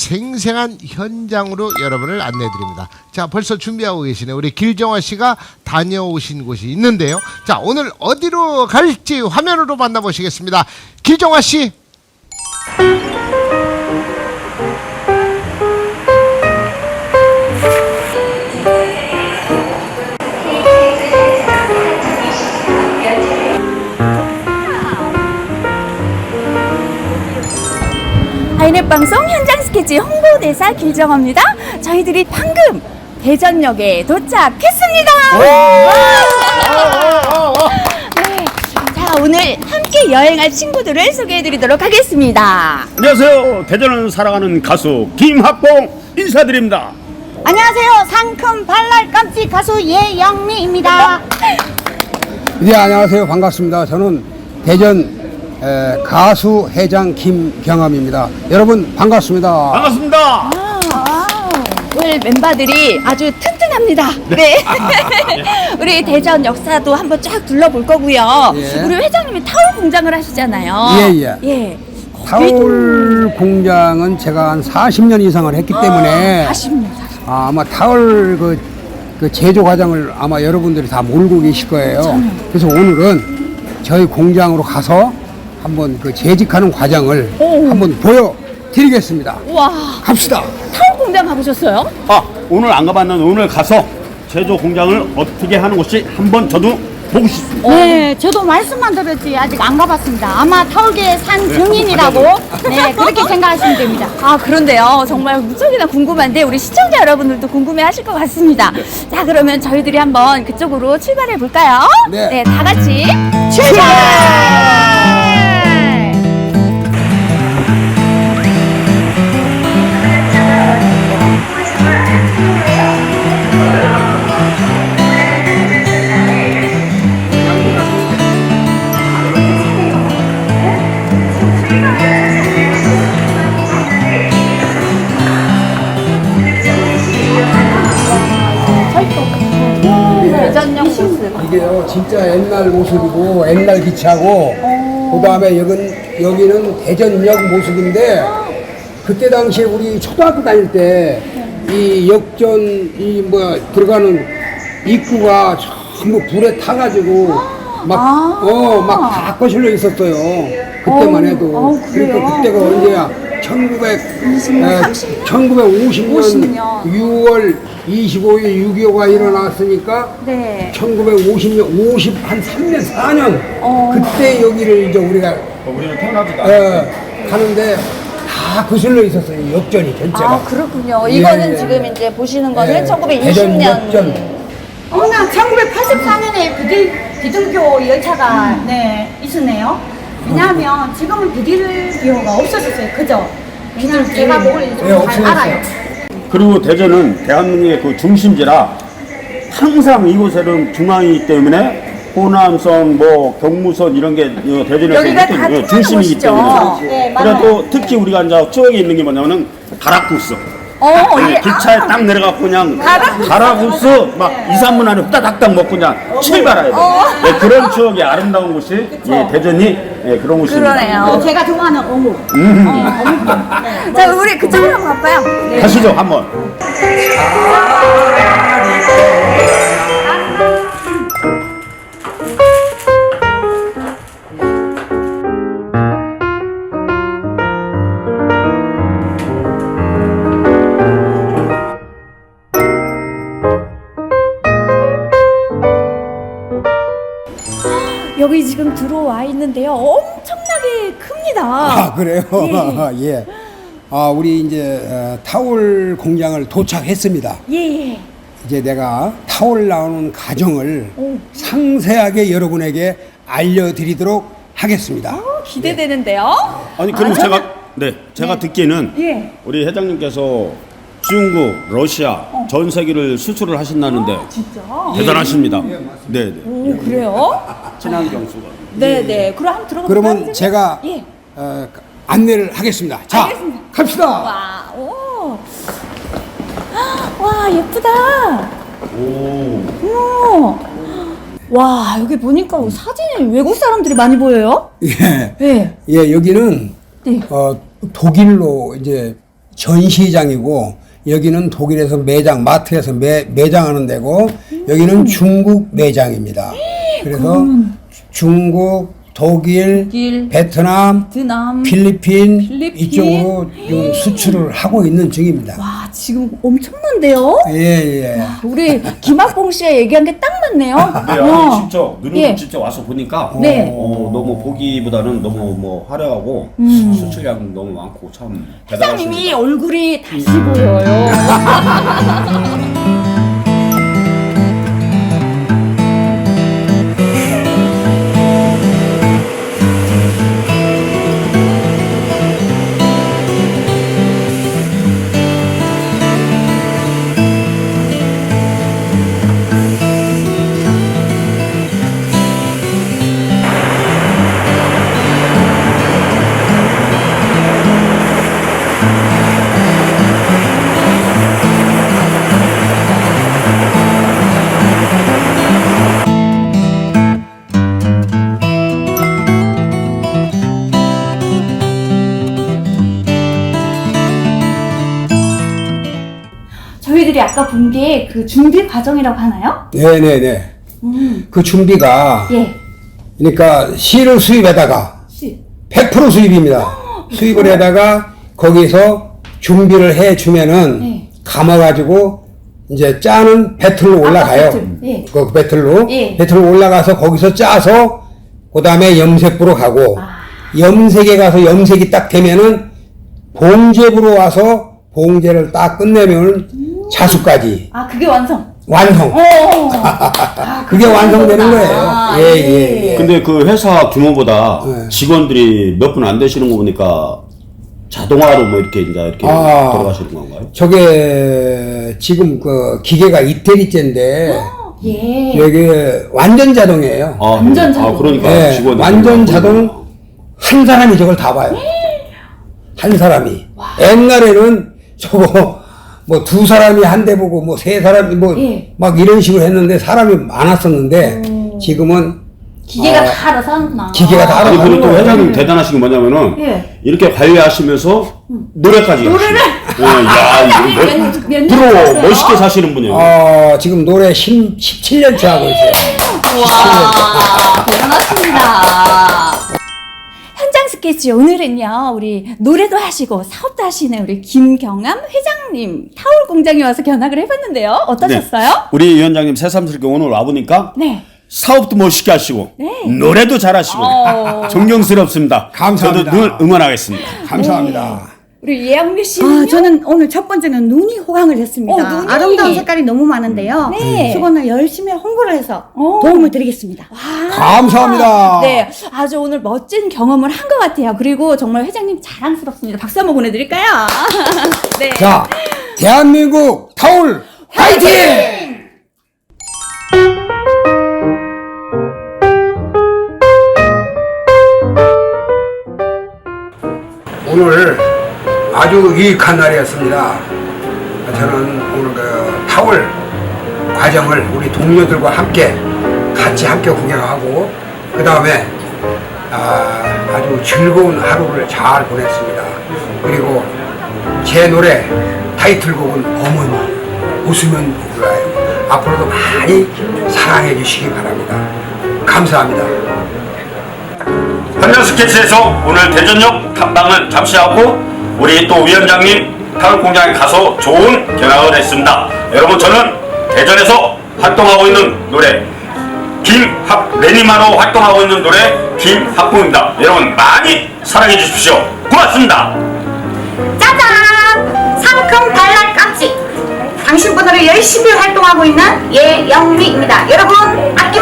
생생한 현장으로 여러분을 안내드립니다. 자, 벌써 준비하고 계시네. 우리 길정화 씨가 다녀오신 곳이 있는데요. 자, 오늘 어디로 갈지 화면으로 만나보시겠습니다. 길정화 씨. 하이넷 방송 현장 스케치 홍보대사 길정입니다. 저희들이 방금 대전역에 도착했습니다. 네, 자 오늘 함께 여행할 친구들을 소개해드리도록 하겠습니다. 안녕하세요. 대전을 살아가는 가수 김학봉 인사드립니다. 안녕하세요. 상큼 발랄 깜찍 가수 예영미입니다. 네 안녕하세요 반갑습니다. 저는 대전 에, 가수 회장 김경암입니다. 여러분 반갑습니다. 반갑습니다. 오늘 멤버들이 아주 튼튼합니다. 네. 우리 대전 역사도 한번 쫙 둘러볼 거고요. 예. 우리 회장님이 타월 공장을 하시잖아요. 예, 예. 예. 타월 공장은 제가 한 40년 이상을 했기 때문에 40년, 40년. 아, 아마 타월 그, 그 제조 과정을 아마 여러분들이 다 모르고 계실 거예요. 그래서 오늘은 저희 공장으로 가서 한번 그 재직하는 과정을 한번 보여드리겠습니다. 와, 갑시다. 타월 공장 가보셨어요? 아, 오늘 안 가봤는데 오늘 가서 제조 공장을 어떻게 하는 곳이 한번 저도 보고 싶습니다. 네, 저도 말씀만 들었지 아직 안 가봤습니다. 아마 타올계의 산 증인이라고 네 그렇게 생각하시면 됩니다. 아, 그런데요. 정말 무척이나 궁금한데 우리 시청자 여러분들도 궁금해 하실 것 같습니다. 자, 그러면 저희들이 한번 그쪽으로 출발해 볼까요? 네. 다 같이 출발! 진짜 옛날 모습이고 옛날 기차고 그 다음에 여긴 여기는 대전역 모습인데 그때 당시에 우리 초등학교 다닐 때 이 역전 이 뭐 들어가는 입구가 전부 불에 타가지고 막어막 다 거실려 있었어요. 그때만 해도. 어, 그래요? 그러니까 그때가 언제야 1900 에, 1950년 50년. 6월 25일 6.25가 일어났으니까 네. 1950년, 50, 한 3년, 4년. 어. 그때 여기를 이제 우리가, 우리는 태어나지도 어, 가는데 다 거슬러 있었어요. 역전이 전체가. 아, 그렇군요. 예, 이거는 예. 지금 이제 보시는 거는 예, 대전 1920년. 역전. 어머나 1984년에 비딜 비등교 열차가 네 있었네요. 왜냐하면 지금은 비딜교가 없어졌어요. 그죠? 왜냐면 제가 뭘 예, 잘 없어졌어요. 알아요. 그리고 대전은 대한민국의 그 중심지라 항상 이곳에는 중앙이기 때문에 호남선, 뭐 경무선 이런 게 어, 대전에서 여기가 다 어, 중심이기 곳이죠. 때문에 네, 그리고 맞아요. 또 특히 우리가 이제 추억에 있는 게 뭐냐면은 가락구스. 어, 예, 예. 기차에 딱 내려갖고 그냥 가라구스 막 2, 3분 안에 후다닥닥 먹고 그냥 출발해야 돼. 어. 예, 그런 추억이 아름다운 곳이 예, 대전이 예, 그런 곳입니다. 그러네요. 제가 좋아하는 어묵. 자, 우리 그쪽으로 한번 가봐요. 네. 가시죠 한번. 여기 지금 들어와 있는데요. 엄청나게 큽니다. 아, 그래요? 예. 예. 아, 우리 이제 어, 타월 공장을 도착했습니다. 예, 예. 이제 내가 타월 나오는 과정을 오. 상세하게 여러분에게 알려드리도록 하겠습니다. 어, 기대되는데요. 아니 그럼 아, 제가 저는- 네 제가 듣기에는 예. 우리 회장님께서 중국, 러시아 전 세계를 수출을 하신다는데 어. 진짜? 대단하십니다. 네, 네. 오, 그래요? 친환경 수가. 네, 네. 그럼 한번 들어가 그러면 볼까요, 제가 선생님? 예. 어, 안내를 하겠습니다. 자, 알겠습니다. 갑시다. 와, 오. 와, 예쁘다. 오. 오. 와, 여기 보니까 사진이 외국 사람들이 많이 보여요? 예. 네. 예, 여기는 네. 어, 독일로 이제 전시장이고 여기는 독일에서 매장 마트에서 매, 매장하는 데고 여기는 중국 매장입니다. 그래서 중국, 독일, 독일, 베트남, 베트남. 필리핀, 필리핀. 이쪽으로 지금 수출을 하고 있는 중입니다. 와, 지금 엄청난데요? 예, 예. 우리 김학봉 씨가 얘기한 게 딱 맞네요. 네, 어. 아니 진짜 눈으로 예. 진짜 와서 보니까 네. 어, 너무 보기보다는 너무 뭐 화려하고 음. 수출량 너무 많고 참 회장님이 대단하십니다. 얼굴이 다시 보여요. 아까 본 게 그 준비 과정이라고 하나요? 네, 네, 네. 그 준비가 예. 그러니까 실을 수입에다가 씨. 100% 수입입니다. 수입을 해다가 거기서 준비를 해 주면은 네. 감아가지고 이제 짜는 배틀로 올라가요. 배틀. 예. 그 배틀로 예. 배틀로 올라가서 거기서 짜서 그 다음에 염색부로 가고 아. 염색에 가서 염색이 딱 되면은 봉제부로 와서 봉제를 딱 끝내면 자수까지 아, 그게 완성. 완성. 어. 아, 그게 완성되는. 거예요. 아, 예, 예, 예. 근데 그 회사 규모보다 네. 직원들이 몇 분 안 되시는 거 보니까 자동화로 뭐 이렇게 이제 이렇게 아. 들어가시는 건가요? 저게 지금 그 기계가 이태리째인데 예. 여기 완전 자동이에요. 아, 완전 아, 자동. 그러니까 예, 직원들 완전 자동 한 사람이 저걸 다 봐요. 한 사람이. 옛날에는 저거 뭐 두 사람이 한 대 보고 뭐 세 사람이 뭐막 예. 이런 식으로 했는데 사람이 많았었는데 지금은 기계가 아, 다 알아서 하는구나. 기계가 다 아니 알아서 그리고 또 하는 거예요. 회장님 대단하신 게 뭐냐면은 예. 이렇게 관리하시면서 노래까지 노래를? 하시고. 예, 야 이거 몇- 몇 년째세요? 멋있게 사시는 분이에요. 어, 지금 노래 10, 17년째 하고 있어요. 스케치 오늘은요 우리 노래도 하시고 사업도 하시는 우리 김경암 회장님 타올 공장에 와서 견학을 해봤는데요 어떠셨어요? 네. 우리 위원장님 새삼스럽게 오늘 와보니까 네. 사업도 멋있게 하시고 네. 노래도 잘하시고 어. 존경스럽습니다. 감사합니다. 저도 늘 응원하겠습니다. 감사합니다. 우리 예영미 아, 씨는요? 저는 오늘 첫 번째는 눈이 호강을 했습니다. 어, 눈이. 아름다운 색깔이 너무 많은데요. 네. 수건을 열심히 홍보를 해서 어. 도움을 드리겠습니다. 감사합니다. 네, 아주 오늘 멋진 경험을 한 것 같아요. 그리고 정말 회장님 자랑스럽습니다. 박수 한번 보내드릴까요? 네. 자, 대한민국 타올 화이팅! 오늘 아주 유익한 날이었습니다. 저는 오늘 그 타월 과정을 우리 동료들과 함께 같이 함께 구경하고 그 다음에 아, 아주 즐거운 하루를 잘 보냈습니다. 그리고 제 노래 타이틀곡은 어머니 웃으면 울어요. 앞으로도 많이 사랑해 주시기 바랍니다. 감사합니다. 현장 스케치에서 오늘 대전역 탐방을 잠시 하고 우리 또 위원장님 타월 공장에 가서 좋은 견학을 했습니다. 여러분 저는 대전에서 활동하고 있는 노래 김학 레니마로 활동하고 있는 노래 김학봉입니다. 여러분 많이 사랑해 주십시오. 고맙습니다. 짜잔! 상큼 발랄 깜찍! 당신분으로 열심히 활동하고 있는 예영미입니다. 여러분, 아껴